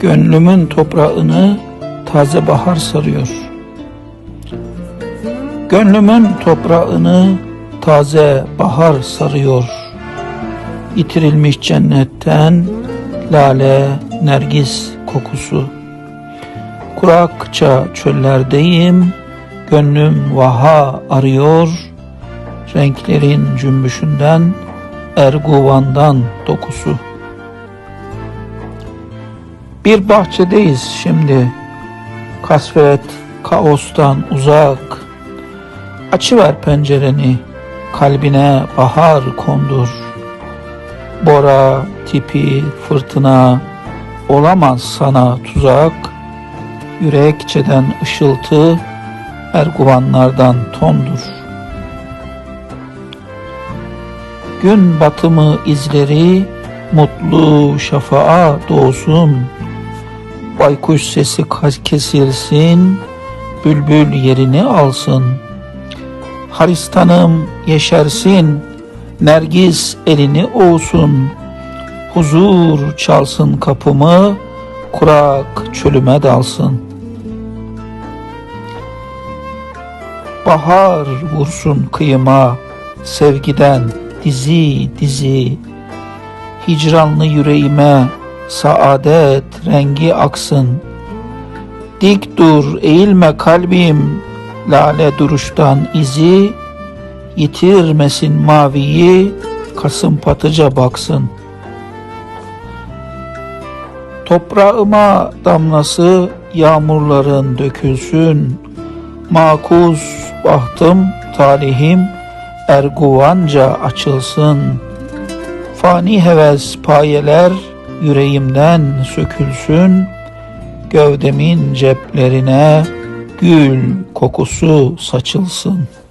Gönlümün toprağını taze bahar sarıyor. Gönlümün toprağını taze bahar sarıyor. Yitirilmiş cennetten lale, nergis kokusu. Kurakça çöllerdeyim, gönlüm vaha arıyor. Renklerin cümbüşünden, erguvandan dokusu. Bir bahçedeyiz şimdi. Kasvet, kaostan uzak. Açıver pencereni, kalbine bahar kondur. Bora, tipi, fırtına olamaz sana tuzak. Yürekçeden ışıltı, erguvanlardan tondur. Gün batımı izleri mutlu şafağa doğsun. Baykuş sesi kesilsin, bülbül yerini alsın. Haristanım yeşersin, nergis elini olsun. Huzur çalsın kapımı, kurak çölüme dalsın. Bahar vursun kıyıma, sevgiden dizi dizi. Hicranlı yüreğime saadet rengi aksın. Dik dur, eğilme kalbim, lale duruştan izi, yitirmesin maviyi, kasım patıca baksın. Toprağıma damlası yağmurların dökülsün. Makuz bahtım, talihim erguvanca açılsın. Fani heves payeler yüreğimden sökülsün. Gövdemin ceplerine gül kokusu saçılsın.''